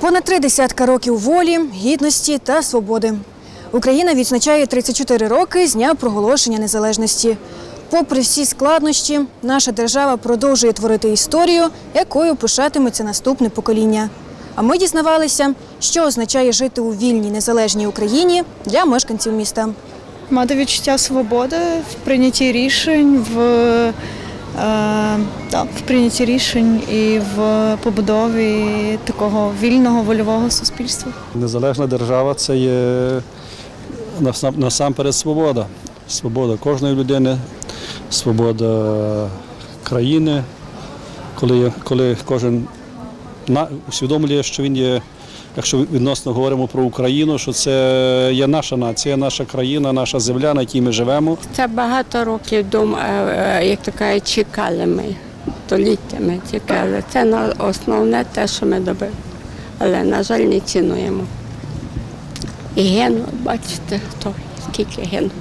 Понад три десятка років волі, гідності та свободи. Україна відзначає 34 роки з дня проголошення незалежності. Попри всі складнощі, наша держава продовжує творити історію, якою пишатиметься наступне покоління. А ми дізнавалися, що означає жити у вільній незалежній Україні для мешканців міста. Мати відчуття свободи в прийнятті рішень, в, е, да, в прийнятті рішень і в побудові такого вільного вольового суспільства. Незалежна держава це є насам- насамперед свобода. Свобода кожної людини, свобода країни, коли, коли кожен усвідомлює, що він є, якщо відносно говоримо про Україну, що це є наша нація, наша країна, наша земля, на якій ми живемо. Це багато років дум, е, е, як то кажуть, чекали ми, століттями чекали. Це основне те, що ми добили. Але, на жаль, не цінуємо. І гинуть, бачите, хто скільки гинуть.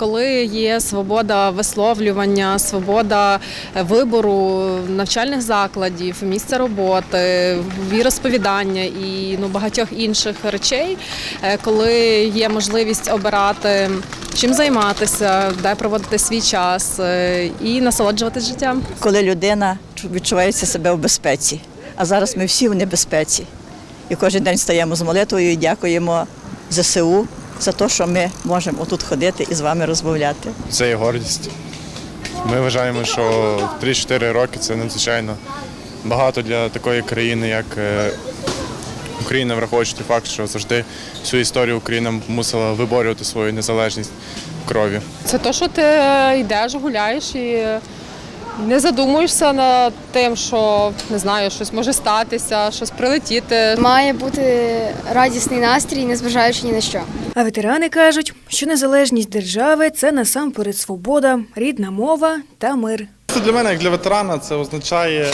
Коли є свобода висловлювання, свобода е, вибору навчальних закладів, місця роботи, віросповідання і ну багатьох інших речей, е, коли є можливість обирати чим займатися, де проводити свій час е, і насолоджуватись життям. коли людина відчувається себе в безпеці. А зараз ми всі в небезпеці. І кожен день стаємо з молитвою і дякуємо ЗСУ за те, що ми можемо отут ходити і з вами розмовляти. Це є гордість. Ми вважаємо, що 3-4 роки це надзвичайно багато для такої країни, як е, Україна, враховуючи той факт, що завжди всю історію Україна мусила виборювати свою незалежність в крові. Це то, що ти йдеш, гуляєш і не задумуєшся над тим, що не знаю, щось може статися, щось прилетіти. Має бути радісний настрій, незважаючи ні на що. А ветерани кажуть, що незалежність держави це насамперед свобода, рідна мова та мир. Це для мене, як для ветерана, це означає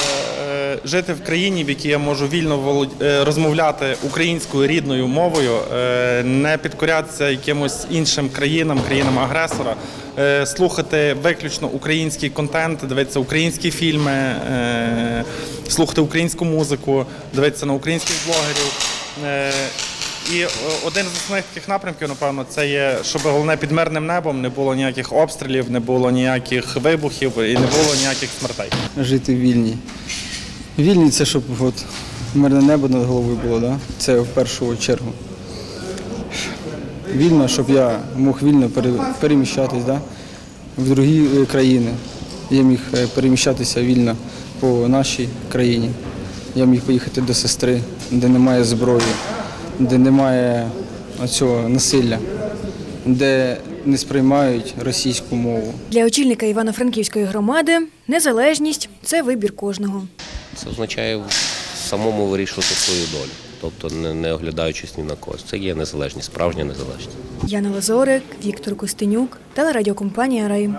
жити в країні, в якій я можу вільно е, розмовляти українською рідною мовою, е, не підкорятися якимось іншим країнам, країнам агресора, е, слухати виключно український контент, дивитися українські фільми, слухати українську музику, дивитися на українських блогерів. І один з основних таких напрямків, напевно, це є, щоб головне під мирним небом не було ніяких обстрілів, не було ніяких вибухів і не було ніяких смертей. жити вільні. Вільні це щоб от, мирне небо над головою було, да? це в першу чергу. Вільно, щоб я мог вільно пере- переміщатись да? в другі е, країни. Я міг е, переміщатися вільно по нашій країні. Я міг поїхати до сестри, де немає зброї, де немає цього насилля, де не сприймають російську мову. Для очільника Івано-Франківської громади незалежність це вибір кожного. Це означає самому вирішувати свою долю, тобто не, не оглядаючись ні на когось. Це є незалежність, справжня незалежність. Яна Лазорик, Віктор Костенюк, телерадіокомпанія Рай.